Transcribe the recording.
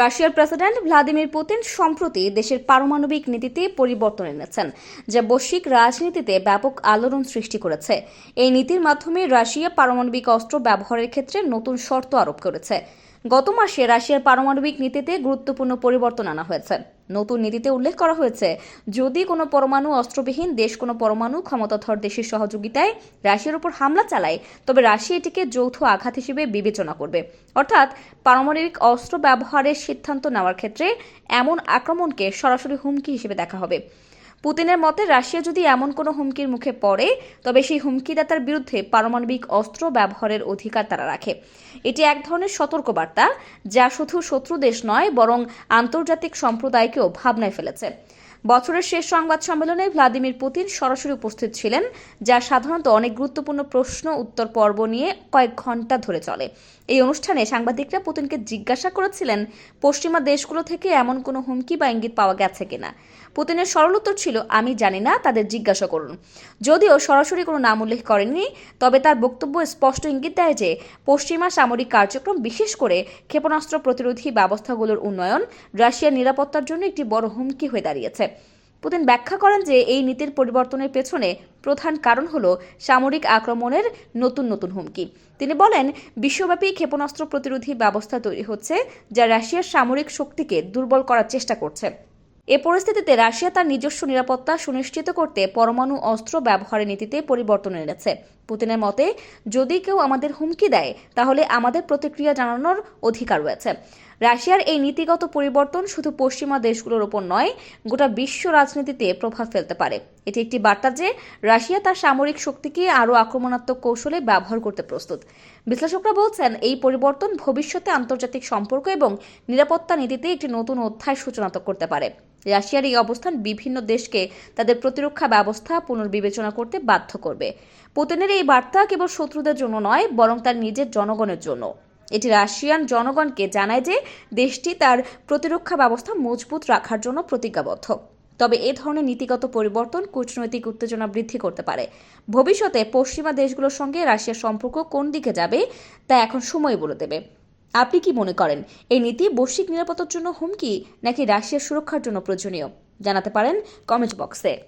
রাশিয়ার president Vladimir Putin সম্প্রতি দেশের পারমাণবিক নীতিতে পরিবর্তন এনেছেন, যা বৈশ্বিক রাজনীতিতে ব্যাপক আলোড়ন সৃষ্টি করেছে। এই নীতির মাধ্যমে রাশিয়া পারমাণবিক অস্ত্র ব্যবহারের ক্ষেত্রে নতুন শর্ত আরোপ করেছে। গত মাসে রাশিয়ার পারমাণবিক নীতিতে গুরুত্বপূর্ণ পরিবর্তন আনা হয়েছে। নতুন নীতিতে উল্লেখ করা হয়েছে, যদি কোনো পরমাণু অস্ত্রবিহীন, দেশ কোনো পরমাণু ক্ষমতাধর দেশের সহযোগিতায় রাশিয়ার উপর হামলা চালায়, তবে রাশিয়া এটিকে যৌথ আঘাত হিসেবে বিবেচনা করবে। অর্থাৎ পারমাণবিক অস্ত্র ব্যবহারের সিদ্ধান্ত নেওয়ার ক্ষেত্রে এমন আক্রমণকে সরাসরি হুমকি হিসেবে দেখা হবে। পুতিনের মতে, রাশিয়া যদি এমন কোনো হুমকির মুখে পড়ে, তবে সেই হুমকিদাতার বিরুদ্ধে পারমাণবিক অস্ত্র ব্যবহারের অধিকার তারা রাখে। এটি এক ধরনের সতর্কবার্তা, যা শুধু শত্রু দেশ নয়, বরং আন্তর্জাতিক সম্প্রদায়কেও ভাবনায় ফেলেছে। বছরের শেষ সংবাদ সম্মেলনে ভ্লাদিমির পুতিন সরাসরি উপস্থিত ছিলেন, যা সাধারণত অনেক গুরুত্বপূর্ণ প্রশ্ন, উত্তর পর্ব নিয়ে কয়েক ঘণ্টা ধরে চলে। এই অনুষ্ঠানে সাংবাদিকরা পুতিনকে জিজ্ঞাসা করেছিলেন, পশ্চিমা দেশগুলো থেকে এমন কোনো হুমকি বা ইঙ্গিত পাওয়া গেছে কিনা? পুতিনের সরল উত্তর ছিল, আমি জানি না, তাদের জিজ্ঞাসা করুন। যদিও সরাসরি কোনো নাম উল্লেখ করেননি, তবে তার বক্তব্য স্পষ্ট ইঙ্গিত দেয় যে, পশ্চিমা সামরিক কার্যক্রম বিশেষ করে ক্ষেপণাস্ত্র প্রতিরোধী ব্যবস্থাগুলোর উন্নয়ন, রাশিয়ার নিরাপত্তার জন্য একটি বড় হুমকি হয়ে দাঁড়িয়েছে। পুতিন ব্যাখ্যা করেন যে এই নীতির পরিবর্তনের পেছনে প্রধান কারণ হল সামরিক আক্রমণের নতুন নতুন হুমকি। তিনি বলেন, বিশ্বব্যাপী ক্ষেপণাস্ত্র প্রতিরোধী ব্যবস্থা তৈরি হচ্ছে যা রাশিয়ার সামরিক শক্তিকে দুর্বল করার চেষ্টা করছে। এ পরিস্থিতিতে রাশিয়া তার নিজস্ব নিরাপত্তা সুনিশ্চিত করতে পরমাণু অস্ত্র ব্যবহারের নীতিতে পরিবর্তন এনেছে। পুতিনের মতে, যদি কেউ আমাদের হুমকি দেয়, তাহলে আমাদের প্রতিক্রিয়া জানানোর অধিকার রয়েছে। রাশিয়ার এই নীতিগত পরিবর্তন শুধু পশ্চিমা দেশগুলোর ওপর নয়, গোটা বিশ্ব রাজনীতিতে প্রভাব ফেলতে পারে। এটি একটি বার্তা যে রাশিয়া তার সামরিক শক্তিকে আরও আক্রমণাত্মক কৌশলে ব্যবহার করতে প্রস্তুত। বিশ্লেষকরা বলছেন, এই পরিবর্তন ভবিষ্যতে আন্তর্জাতিক সম্পর্ক এবং নিরাপত্তা নীতিতে একটি নতুন অধ্যায় সূচনা করতে পারে। রাশিয়ার এই অবস্থান বিভিন্ন দেশকে তাদের প্রতিরক্ষা ব্যবস্থা পুনর্বিবেচনা করতে বাধ্য করবে। পুতিনের এই বার্তা কেবল শত্রুদের জন্য নয়, বরং তার নিজের জনগণের জন্য। এটি রাশিয়ান জনগণকে জানায় যে দেশটি তার প্রতিরক্ষা ব্যবস্থা মজবুত রাখার জন্য প্রতিজ্ঞাবদ্ধ। তবে এ ধরনের নীতিগত পরিবর্তন কূটনৈতিক উত্তেজনা বৃদ্ধি করতে পারে। ভবিষ্যতে পশ্চিমা দেশগুলোর সঙ্গে রাশিয়ার সম্পর্ক কোন দিকে যাবে, তা এখন সময় বলে দেবে। আপনি কি মনে করেন, এই নীতি বৈশ্বিক নিরাপত্তার জন্য হুমকি, নাকি রাশিয়ার সুরক্ষার জন্য প্রয়োজনীয়? জানাতে পারেন কমেন্ট বক্সে।